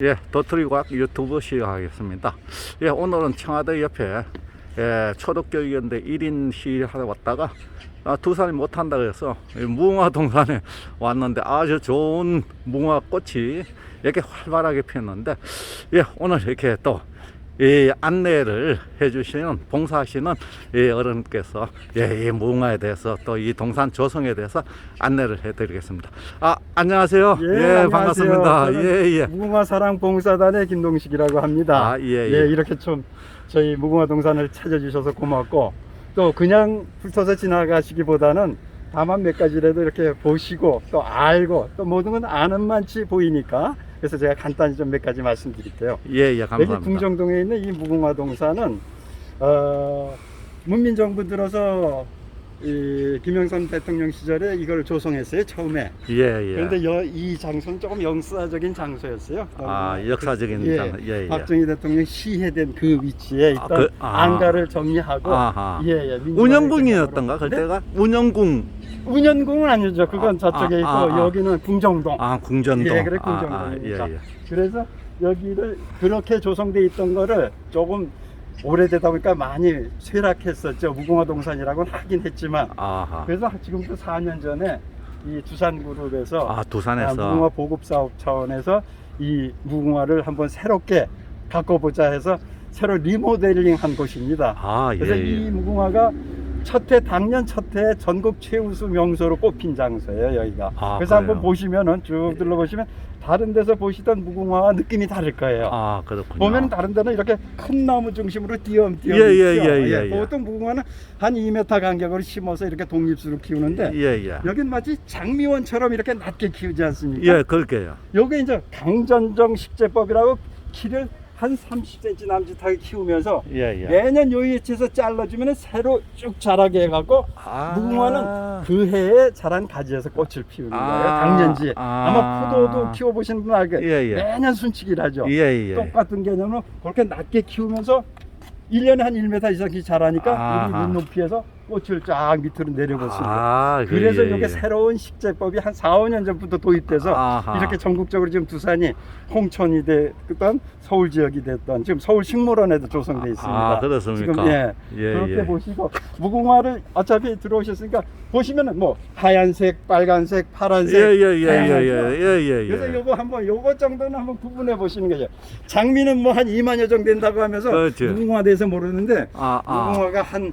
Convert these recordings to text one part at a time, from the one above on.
예, 도토리과학 유튜브 시작하겠습니다. 예, 오늘은 청와대 옆에 예, 초등교육연대 1인 시위하러 왔다가 아, 두산이 못한다 그래서 이 무궁화 동산에 왔는데 아주 좋은 무궁화 꽃이 이렇게 활발하게 피었는데 예, 오늘 이렇게 또 이 안내를 해주시는 봉사하시는 이 어른께서 예, 이 무궁화에 대해서 또 이 동산 조성에 대해서 안내를 해드리겠습니다. 아 안녕하세요. 안녕하세요. 반갑습니다. 예 예. 무궁화 사랑 봉사단의 김동식이라고 합니다. 아, 예, 예. 이렇게 좀 저희 무궁화 동산을 찾아주셔서 고맙고 또 그냥 훑어서 지나가시기보다는 다만 몇 가지라도 이렇게 보시고 또 알고 또 모든 건 아는 만치 보이니까 그래서 제가 간단히 좀 몇 가지 말씀드릴게요. 예, 예, 여기 감사합니다. 궁정동에 있는 이 무궁화 동산은 어, 문민정부 들어서 이 김영삼 대통령 시절에 이걸 조성했어요 처음에. 예, 예. 그런데 여, 이 장소는 조금 역사적인 장소였어요. 아, 역사적인 예, 장소. 예, 예. 박정희 대통령 시해된 그 위치에 아, 있던 그- 아. 안가를 정리하고 아하. 예, 예, 운영궁이었던가 네? 그때가 운영궁. 운영궁은 아니죠. 그건 아, 저쪽에 아, 있고 아, 아. 여기는 궁정동. 아, 궁전동. 예, 그래 아, 아, 궁정동입니다. 예, 예. 그래서 여기를 그렇게 조성돼 있던 거를 조금 오래되다 보니까 많이 쇠락했었죠. 무궁화 동산이라고는 하긴 했지만 아하. 그래서 지금부터 4년 전에 이 두산 그룹에서 아, 아, 두산에서. 무궁화 보급 사업 차원에서 이 무궁화를 한번 새롭게 바꿔보자 해서 새로 리모델링한 곳입니다. 아, 예. 그래서 예. 이 무궁화가 첫해 당년 첫해 전국 최우수 명소로 뽑힌 장소예요 여기가. 아, 그래서 그래요? 한번 보시면은 쭉 둘러보시면 다른 데서 보시던 무궁화와 느낌이 다를 거예요. 아, 그렇군요. 보면 다른 데는 이렇게 큰 나무 중심으로 띄엄띄엄 예, 예, 있죠. 예, 예, 예. 보통 무궁화는 한 2m 간격으로 심어서 이렇게 독립수로 키우는데 예, 예. 여긴 마치 장미원처럼 이렇게 낮게 키우지 않습니까? 예, 그럴게요. 요게 이제 강전정 식재법이라고 키를 한 30cm 남짓하게 키우면서 예, 예. 매년 요 위치에서 잘라주면 새로 쭉 자라게 해갖고 아. 무궁화는 그 해에 자란 가지에서 꽃을 피우는 아. 거예요. 당년지. 아. 아. 마 포도도 키워보시는 분 알게 예, 예. 매년 순치기라죠. 예, 예. 똑같은 개념으로 그렇게 낮게 키우면서 1년에 한 1m 이상씩 자라니까. 우리 눈높이에서 꽃을 쫙 밑으로 있는 아, 그, 그래서 예, 이게 예. 새로운 식재법이 한 4, 5년 전부터 도입돼서 아하. 이렇게 전국적으로 지금 두산이 홍천이 됐던 서울 지역이 됐던 지금 서울 식물원에도 조성돼 있습니다. 아, 그렇습니까? 지금 예, 예, 그렇게 예. 보시고 무궁화를 어차피 들어오셨으니까 보시면은 뭐 하얀색, 빨간색, 파란색 예, 예, 예, 다양하죠. 예, 예, 예, 예. 그래서 요거 한번 요거 정도는 한번 구분해 보시는 거죠. 장미는 뭐 한 2만여 정도 된다고 하면서 그렇죠. 무궁화 대해서 모르는데 아, 아. 무궁화가 한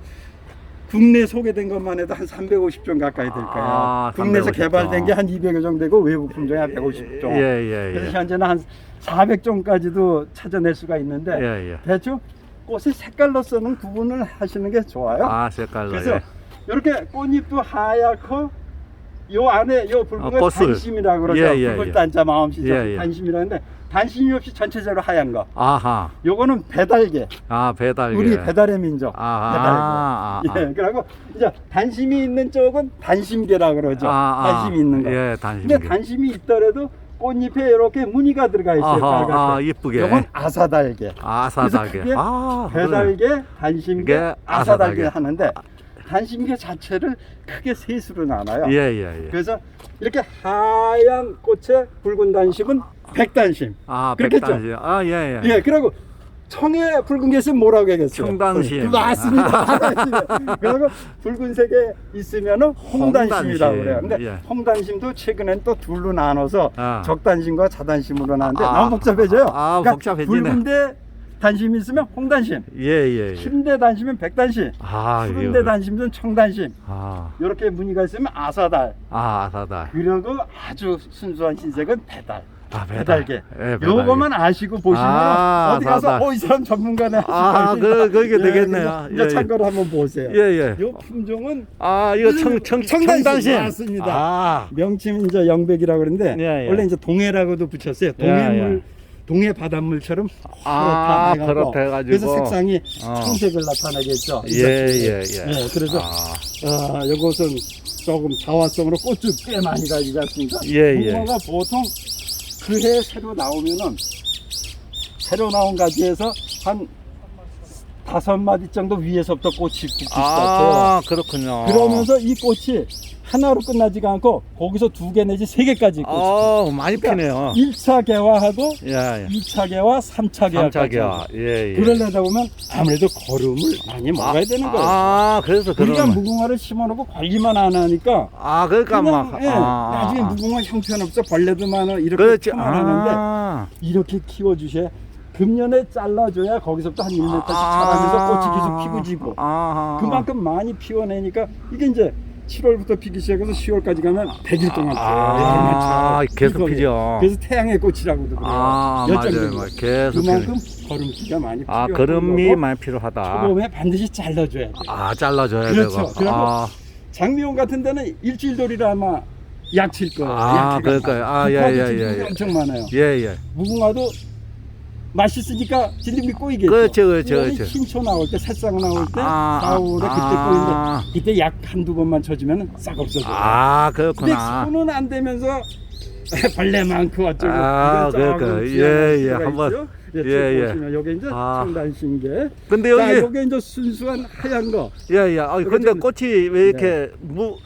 국내 소개된 것만 해도 한 350종 가까이 될 거예요. 아, 국내에서 350 개발된 게 한 200여 종 되고 외국 품종이 한 150종. 예, 예, 그래서 예. 현재는 한 400종까지도 찾아낼 수가 있는데 예, 예. 대충 꽃의 색깔로서는 구분을 하시는 게 좋아요. 아, 색깔로. 그래서 예. 이렇게 꽃잎도 하얗고 요 안에 요 붉은 어, 걸 꽃을. 단심이라고 그러죠. 예, 예, 붉을 예. 단자 마음씨 예, 예. 단심이라는데 단심이 없이 전체적으로 하얀 거. 아하. 요거는 배달개. 아, 배달개. 우리 배달의 민족. 아하. 배달개. 아, 아. 예, 그리고 이제 단심이 있는 쪽은 단심계라고 그러죠. 아, 아. 단심이 있는 거. 예, 단심계. 근데 단심이 있더라도 꽃잎에 이렇게 무늬가 들어가 있어요. 아하, 빨갛게. 아, 이쁘게. 요건 아사달개. 아사달개. 그래서 그게 아. 배달개, 단심계, 이게 아사달개 아사달개. 하는데 단심계 자체를 크게 셋으로 나눠요. 예, 예, 예. 그래서 이렇게 하얀 꽃에 붉은 단심은 백단심. 아, 그렇겠죠? 백단심. 아, 예, 예. 예, 그리고 청에 붉은 게 있으면 뭐라고 하겠어요? 청단심. 그 맞습니다. 그리고 붉은색에 있으면은 홍단심이라고 홍단심. 그래요. 근데 예. 홍단심도 최근엔 또 둘로 나눠서 아. 적단심과 자단심으로 나는데 아. 너무 복잡해져요. 아, 복잡해지네. 붉은데 단심이 있으면 홍단심, 예, 예, 예. 흰데 단심은 백단심, 아, 푸른데 이거. 단심은 청단심. 아, 이렇게 무늬가 있으면 아사달. 아, 아사달. 그리고 아주 순수한 흰색은 배달. 아, 배달개. 예, 배달개. 요거만 아시고 보시면 아, 어디 가서 배달. 어 이 사람 전문가네 아. 그- 그게 예, 되겠네요. 그래서 이제 예, 예. 참고로 한번 보세요. 예, 예. 요 품종은 아, 이거 청, 청, 청단심. 청단심. 맞습니다. 아, 명칭 이제 영백이라고 그러는데 예, 예. 원래 이제 동해라고도 붙였어요. 동해물 예. 동해 바닷물처럼 아, 해가지고. 그래서 색상이 어. 청색을 나타내겠죠. 예, 예, 예. 예, 그래서 아, 아, 요것은 조금 자화성으로 꽃을 꽤 많이 가지고 왔습니다. 예, 예. 무궁화가 보통 그해 새로 나오면은 새로 나온 가지에서 한 다섯 마디 정도 위에서부터 꽃이 붙기 시작해요. 아, 그렇군요. 그러면서 이 꽃이 하나로 끝나지가 않고 거기서 두 개 내지 세 개까지 있고 어, 많이 피네요. 1차 개화하고 예, 예. 2차 개화, 3차 개화. 삼차기야. 예, 예. 그러려다 보면 아무래도 거름을 많이 먹어야 되는 거예요. 아, 그래서 우리가 그런. 무궁화를 심어놓고 관리만 안 하니까 아, 그러니까 그냥, 막. 예, 아, 나중에 아. 무궁화 형편없어 벌레도 많아 이렇게 그렇지. 만 하는데 아. 이렇게 키워주셔야 금년에 잘라줘야 거기서부터 한 1m씩 자라면서 꽃이 계속 피고 지고 아. 그만큼 많이 피워내니까 이게 이제 7월부터 피기 시작해서 10월까지 가면 100일 동안 아, 피어요. 계속 이거예요. 피죠. 그래서 태양의 꽃이라고도 그래요. 아, 맞아요. 맞아요. 계속 그만큼. 걸음기가 많이 아, 필요한 걸음이 많이 필요하다. 초봄에 반드시 잘라줘야 돼. 아, 잘라줘야 그렇죠. 되고. 아, 장미용 같은 데는 일주일 돌이라 아마 약칠 거예요. 아, 약해가 그럴까요? 아, 예, 예, 예, 예. 엄청 많아요. 예, 예. 무궁화도 맛있으니까 질림이 꼬이겠죠. 그렇죠, 그렇죠, 그렇죠. 신초 나올 때, 새싹 나올 때, 아, 4, 5월에 아, 그때 아. 꼬이는데 그때 약 한두 번만 쳐주면 싹 없어져요. 아, 근데 그렇구나. 손은 안 되면서 벌레 많고 어쩌고 아, 그러니까. 예, 예. 한번. 있죠. 예, 예, 예, 예. 보시면 여기 이제 아. 청단신계. 근데 자, 여기 요게 이제 순수한 하얀 거. 예, 예. 아, 근데 좀- 꽃이 왜 이렇게 무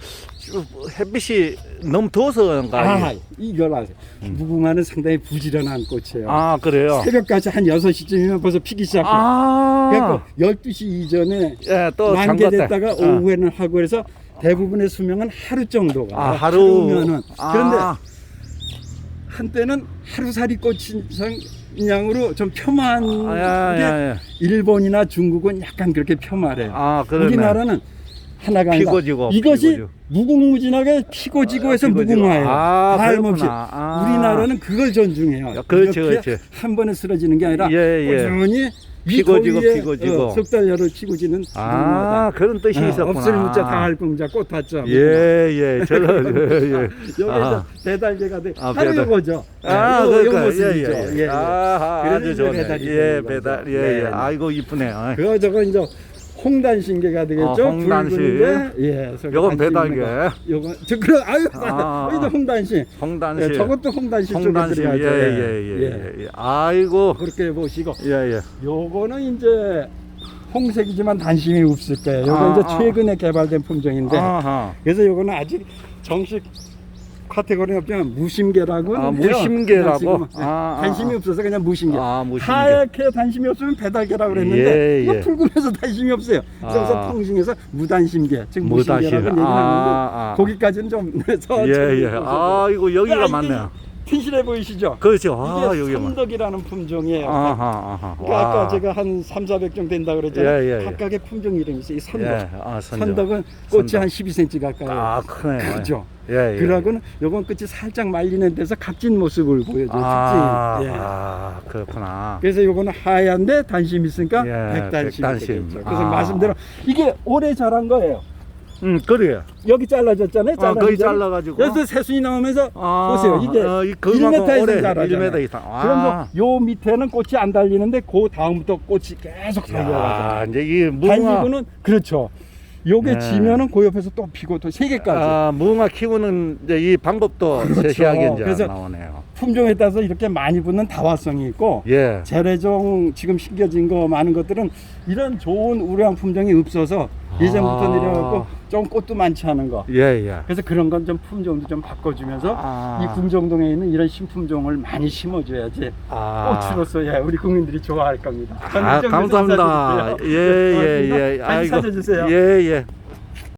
햇빛이 너무 더워서 그런가? 아, 이걸 아세요. 무궁화는 상당히 부지런한 꽃이에요. 음. 아, 그래요. 새벽까지 한 6시쯤이면 벌써 피기 시작해요. 아. 그러니까 12시 이전에 예, 또 만개됐다가. 어. 오후에는 하고 그래서 대부분의 수명은 하루 정도가 아, 하루. 하루면은 아. 그런데 한때는 하루살이 꽃인 양으로 좀 폄하한 아, 야, 게 야, 야. 일본이나 중국은 약간 그렇게 폄하래요. 아, 그러네. 우리나라는 하나가 아니라 피고 지고, 이것이 피고 지고. 무궁무진하게 피고 지고 해서 피고 지고. 무궁화예요. 아, 다름없이. 아. 우리나라는 그걸 존중해요. 야, 이렇게 그렇지. 한 번에 쓰러지는 게 아니라 예, 예. 꾸준히 피고 지고, 피고 지고. 어, 석달열을 피고 지는 아, 그런 뜻이 있었구나. 어, 없을 무자 다할 공자 꽃 탔죠. 예, 예. 예, 예. 여기 아. 서 배달개가 돼. 아, 하루 배달. 요거죠. 아, 요- 그러니까 요 예. 예, 예, 예. 예. 아, 아주 좋네. 예. 배달. 예, 네, 예. 네. 아이고 이쁘네. 요그 저거 이제 홍단신개가 되겠죠. 어, 홍단신. 예. 요건 거. 요건 저 그런 아유 아. 여기도 홍단신. 홍단실. 예, 저것도 홍단신 쪽에 홍단실. 예, 들어가죠. 예, 예, 예, 예. 아이고. 그렇게 보시고 예, 예. 요거는 이제 홍색이지만 단심이 없을 거예요. 요거 아, 이제 아. 최근에 개발된 품종인데 아하. 그래서 요거는 아직 정식 카테고리는 없지만 무심계라고 아, 해요. 무심계라고? 그냥 지금은. 아, 단심이 아. 없어서 그냥 무심계. 아, 무심계. 하얗게 단심이 없으면 배달계라고 그랬는데 예, 예. 붉으면서 단심이 없어요. 그래서 아. 통칭해서 무단심계, 즉 무단심. 무심계라고 얘기를 아, 하는데 아. 거기까지는 좀 서- 예, 예. 아, 이거 여기가 많네요. 튼실해 보이시죠? 그렇죠. 아, 이게 여기 많. 삼덕이라는 품종이에요. 아하, 아하. 그러니까 아까 와. 제가 한 3, 400종 된다 그랬잖아요. 예, 예, 예. 각각의 품종 이름이 있어요. 이 선덕. 예, 아. 선덕은 꽃이 선덕. 한 12cm 가까이. 아, 크네. 크죠. 예, 예. 그러고는 요건 끝이 살짝 말리는 데서 각진 모습을 보여줘요. 아, 특징. 예. 아, 그렇구나. 그래서 요거는 하얀데 단심이 있으니까 예, 백단심. 되겠죠. 그래서 아. 말씀대로 이게 오래 자란 거예요. 음, 그래요. 여기 잘라졌잖아요. 아, 거의. 잘라가지고. 그래서 새순이 나오면서 아, 보세요. 이게 어, 이 그만큼 1m 오래, 이상 자라잖아요. 1m 이상. 아. 그러면서 요 밑에는 꽃이 안 달리는데 그 다음부터 꽃이 계속 달려가잖아요. 야, 이제 이 무궁화, 달리고는 그렇죠. 요게 네. 지면은 그 옆에서 또 피고 또 세 개까지. 아, 무궁화 키우는 이제 이 방법도 세세하게 이제 그래서 나오네요. 품종에 따라서 이렇게 많이 붙는 다화성이 있고 예. 재래종 지금 심겨진 거 많은 것들은 이런 좋은 우량 품종이 없어서 예전부터 아. 내려갖고 좀 꽃도 많지 않은 거. 예, 예. 그래서 그런 건 좀 품종도 좀 바꿔주면서 아. 이 궁정동에 있는 이런 신품종을 많이 심어줘야지 아. 꽃으로서 예, 우리 국민들이 좋아할 겁니다. 아, 이 정도에서 감사합니다. 예, 예. 예. 많이 찾아주세요. 예, 예.